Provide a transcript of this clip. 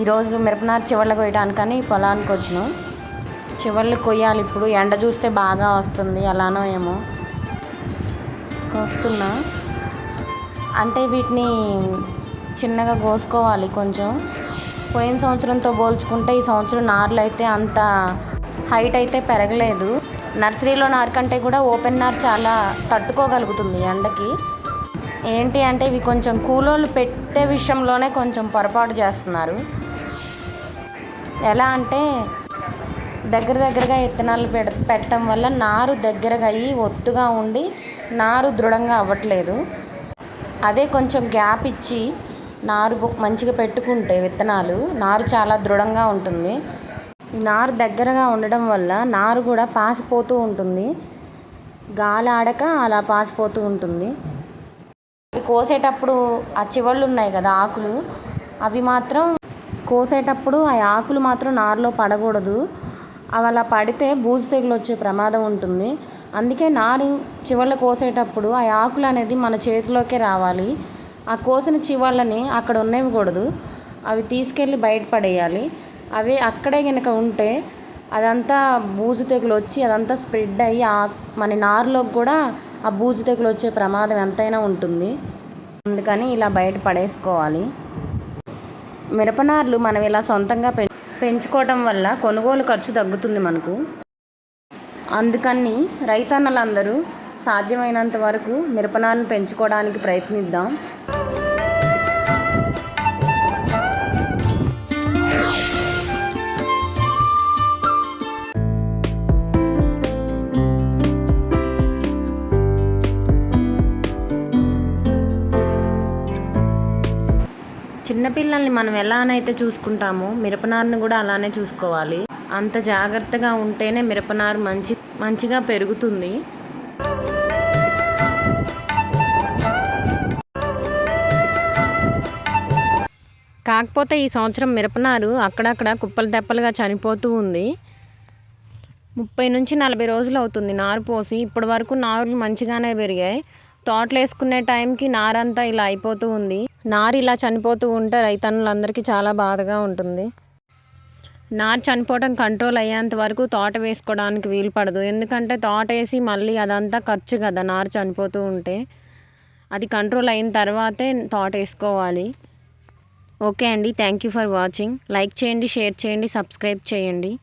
ఈరోజు మిరపనారు చివర్లు కొయ్యడానికని పొలానికి వచ్చినాం. చివర్లు కొయ్యాలి ఇప్పుడు. ఎండ చూస్తే బాగా వస్తుంది అలానో ఏమో. కోస్తున్నా అంటే వీటిని చిన్నగా కోసుకోవాలి కొంచెం. పోయిన సంవత్సరంతో పోల్చుకుంటే ఈ సంవత్సరం నార్లు అయితే అంత హైట్ అయితే పెరగలేదు. నర్సరీలో నారు కంటే కూడా ఓపెన్ నార్ చాలా తట్టుకోగలుగుతుంది ఎండకి. ఏంటి అంటే ఇవి కొంచెం కూలోళ్ళు పెట్టే విషయంలోనే కొంచెం పొరపాటు చేస్తున్నారు. ఎలా అంటే దగ్గర దగ్గరగా విత్తనాలు పెడ పెట్టడం వల్ల నారు దగ్గరగా అయ్యి ఒత్తుగా ఉండి నారు దృఢంగా అవ్వట్లేదు. అదే కొంచెం గ్యాప్ ఇచ్చి నారు మంచిగా పెట్టుకుంటే విత్తనాలు నారు చాలా దృఢంగా ఉంటుంది. నారు దగ్గరగా ఉండడం వల్ల నారు కూడా పాసిపోతూ ఉంటుంది. గాలి ఆడక అలా పాసిపోతూ ఉంటుంది. ఇవి కోసేటప్పుడు ఆ చివళ్ళు ఉన్నాయి కదా ఆకులు అవి మాత్రం కోసేటప్పుడు ఆ ఆకులు మాత్రం నారులో పడకూడదు. అవి అలా పడితే బూజు తెగులు వచ్చే ప్రమాదం ఉంటుంది. అందుకే నారు చివళ్ళు కోసేటప్పుడు ఆ ఆకులు అనేది మన చేతిలోకే రావాలి. ఆ కోసిన చివళ్ళని అక్కడ ఉన్నవికూడదు అవి తీసుకెళ్ళి బయట పడేయాలి. అవి అక్కడే కనుక ఉంటే అదంతా బూజు తెగులు వచ్చి అదంతా స్ప్రెడ్ అయ్యి ఆ మన నారులోకి కూడా ఆ బూజు తెగులు వచ్చే ప్రమాదం ఎంతైనా ఉంటుంది. అందుకని ఇలా బయట పడేసుకోవాలి. మిరపనార్లు మనం ఇలా సొంతంగా పెంచుకోవటం వల్ల కొనుగోలు ఖర్చు తగ్గుతుంది మనకు. అందుకని రైతన్నలందరూ సాధ్యమైనంత వరకు మిరపనారుని పెంచుకోవడానికి ప్రయత్నిద్దాం. చిన్నపిల్లల్ని మనం ఎలానైతే చూసుకుంటామో మిరపనారుని కూడా అలానే చూసుకోవాలి. అంత జాగ్రత్తగా ఉంటేనే మిరపనారు మంచి మంచిగా పెరుగుతుంది. కాకపోతే ఈ సంవత్సరం మిరపనారు అక్కడక్కడ కుప్పలు తెప్పలుగా చనిపోతూ ఉంది. ముప్పై నుంచి నలభై రోజులు అవుతుంది నారు పోసి. ఇప్పటి వరకు నారులు మంచిగానే పెరిగాయి. తోటలు వేసుకునే టైంకి నారంతా ఇలా అయిపోతూ ఉంది. నారు ఇలా చనిపోతూ ఉంటే రైతన్నులందరికీ చాలా బాధగా ఉంటుంది. నారు చనిపోవడం కంట్రోల్ అయ్యేంత వరకు తోట వేసుకోవడానికి వీలు పడదు. ఎందుకంటే తోట వేసి మళ్ళీ అదంతా ఖర్చు కదా నారు చనిపోతూ ఉంటే. అది కంట్రోల్ అయిన తర్వాతే తోట వేసుకోవాలి. ఓకే అండి. Thank you for watching. Like చేయండి షేర్ చేయండి సబ్స్క్రైబ్ చేయండి.